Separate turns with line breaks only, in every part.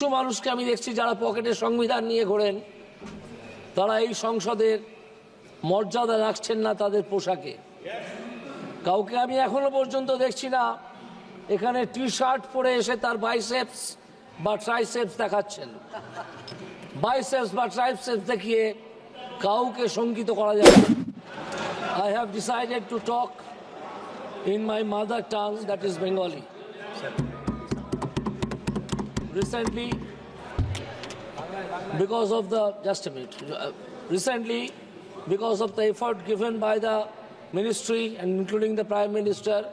কিছু মানুষকে আমি দেখছি যারা পকেটে সংবিধান নিয়ে ঘোরেন। তারা এই সংসদের মর্যাদা রাখছেন না তাদের পোশাকে। কাউকে আমি এখনও পর্যন্ত দেখছি না, এখানে টি শার্ট পরে এসে তার বাইসেপস বা ট্রাইসেপস দেখাচ্ছেন। বাইসেপস বা ট্রাইসেপস দেখিয়ে কাউকে শঙ্কিত করা যাবে I have decided to talk in my mother tongue that is Bengali recently because of the just a minute uh, recently because of the effort given by the ministry and including the prime minister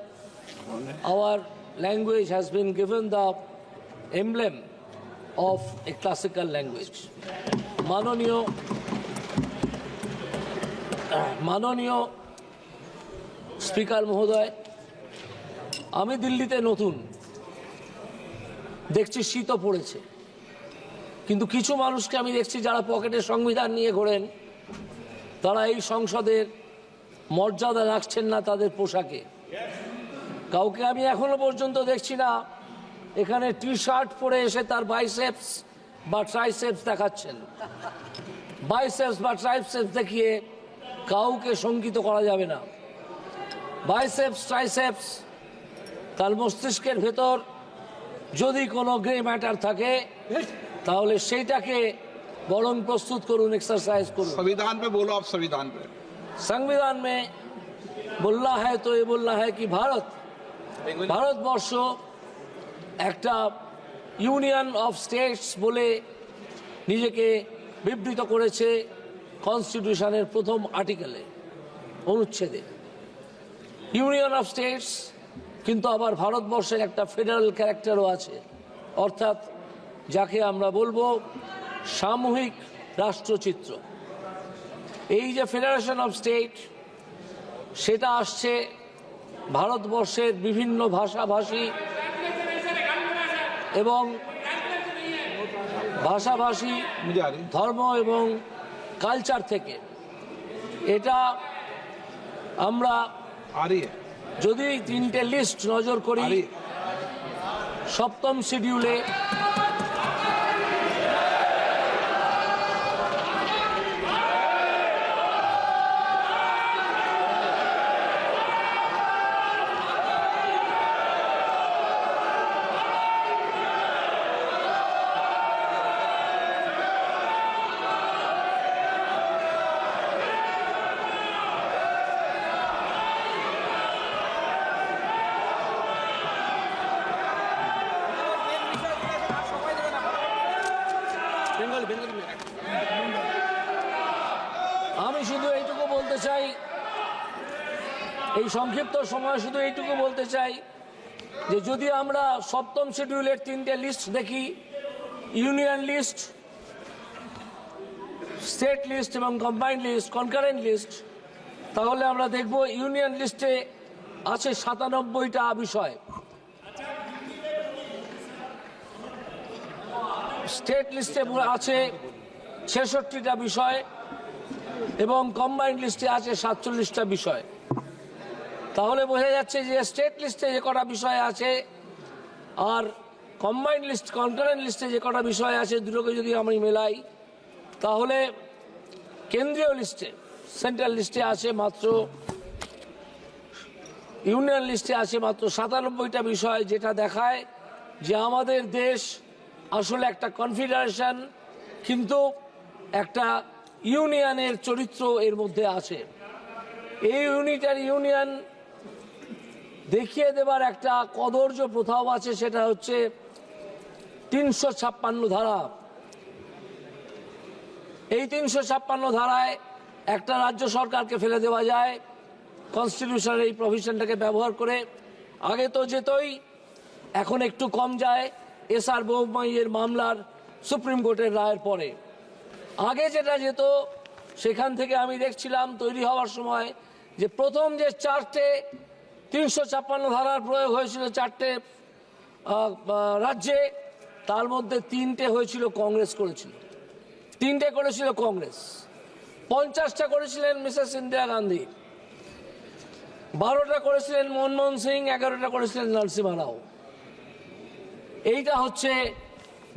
our language has been given the emblem of a classical language মাননীয় মাননীয় speaker মহোদয় আমি দিল্লিতে নতুন দেখছি শীতও পড়েছে। কিন্তু কিছু মানুষকে আমি দেখছি যারা পকেটে সংবিধান নিয়ে ঘোরেন, তারা এই সংসদের মর্যাদা রাখছেন না তাদের পোশাকে। কাউকে আমি এখনও পর্যন্ত দেখছি না, এখানে টি শার্ট পরে এসে তার বাইসেপস বা ট্রাইসেপস দেখাচ্ছেন। বাইসেপস বা ট্রাইসেপস দেখিয়ে কাউকে শঙ্কিত করা যাবে না। বাইসেপস, ট্রাইসেপস, তার মস্তিষ্কের ভেতর যদি কোনো গ্রে ম্যাটার থাকে তাহলে সেইটাকে বরং প্রস্তুত করুন এক্সারসাইজ করুন।
সংবিধান पे बोलो आप संविधान पे
संविधान में बोलना है तो ये बोलना है कि ভারতবর্ষ একটা ইউনিয়ন অফ স্টেটস বলে নিজেকে বিবৃত করেছে কনস্টিটিউশনের প্রথম আর্টিকেলে অনুচ্ছেদে। ইউনিয়ন অফ স্টেটস কিন্তু আবার ভারতবর্ষের একটা ফেডারেল ক্যারেক্টারও আছে। অর্থাৎ যাকে আমরা বলব সামূহিক রাষ্ট্রচিত্র। এই যে ফেডারেশন অফ স্টেট সেটা আসছে ভারতবর্ষের বিভিন্ন ভাষাভাষী এবং ভাষাভাষী ধর্ম এবং কালচার থেকে। এটা আমরা যদি তিনটে লিস্ট নজর করি সপ্তম শিডিউলে এই সংক্ষিপ্ত সময় শুধু এইটুকু বলতে চাই যে যদি আমরা সপ্তম শিডিউলের তিনটে লিস্ট দেখি ইউনিয়ন লিস্ট স্টেট লিস্ট এবং কম্বাইন্ড লিস্ট কনকারেন্ট লিস্ট তাহলে আমরা দেখব ইউনিয়ন লিস্টে আছে সাতানব্বইটা বিষয়। স্টেট লিস্টে আছে ছেষট্টিটা বিষয় এবং কম্বাইন্ড লিস্টে আছে সাতচল্লিশটা বিষয়। তাহলে বোঝা যাচ্ছে যে স্টেট লিস্টে যে কটা বিষয় আছে আর কম্বাইন্ড লিস্ট কনকারেন্ট লিস্টে যে কটা বিষয় আছে, দুটোকে যদি আমি মেলাই, তাহলে কেন্দ্রীয় লিস্টে সেন্ট্রাল লিস্টে আছে মাত্র ইউনিয়ন লিস্টে আছে মাত্র সাতানব্বইটা বিষয় যেটা দেখায় যে আমাদের দেশ আসলে একটা কনফেডারেশন কিন্তু একটা ইউনিয়নের চরিত্র এর মধ্যে আছে। এই ইউনিটার ইউনিয়ন দেখিয়ে দেবার একটা কদর্য প্রথাও আছে, সেটা হচ্ছে তিনশো ছাপ্পান্ন ধারা। এই তিনশো ছাপ্পান্ন ধারায় একটা রাজ্য সরকারকে ফেলে দেওয়া যায় কনস্টিটিউশনের এই প্রভিশনটাকে ব্যবহার করে। আগে তো যেতই, এখন একটু কম যায়, এস আর বৌমাইয়ের মামলার সুপ্রিম কোর্টের রায়ের পরে। আগে যেটা যেত, সেখান থেকে আমি দেখছিলাম তৈরি হওয়ার সময় যে প্রথম যে চারটে তিনশো ছাপ্পান্ন ধারার প্রয়োগ হয়েছিল চারটে রাজ্যে। তার মধ্যে তিনটে হয়েছিল কংগ্রেস করেছিল। তিনটে করেছিল কংগ্রেস। পঞ্চাশটা করেছিলেন মিসেস ইন্দিরা গান্ধী। বারোটা করেছিলেন মনমোহন সিং, এগারোটা করেছিলেন নরসিমা রাও এইটা হচ্ছে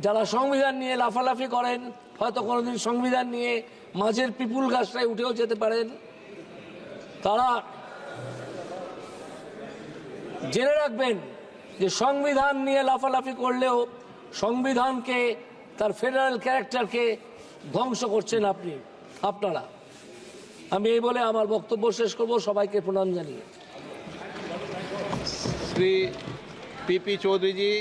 যারা সংবিধান নিয়ে লাফালাফি করেন, হয়তো কোনোদিন সংবিধান নিয়ে মাঝের পিপুল গাছটায় উঠেও যেতে পারেন। তারা জেনে রাখবেন যে সংবিধান নিয়ে লাফালাফি করলেও সংবিধানকে, তার ফেডারেল ক্যারেক্টারকে ধ্বংস করছেন আপনি, আপনারা। আমি এই বলে আমার বক্তব্য শেষ করব, সবাইকে প্রণাম জানিয়ে।
শ্রী পিপি চৌধুরীজি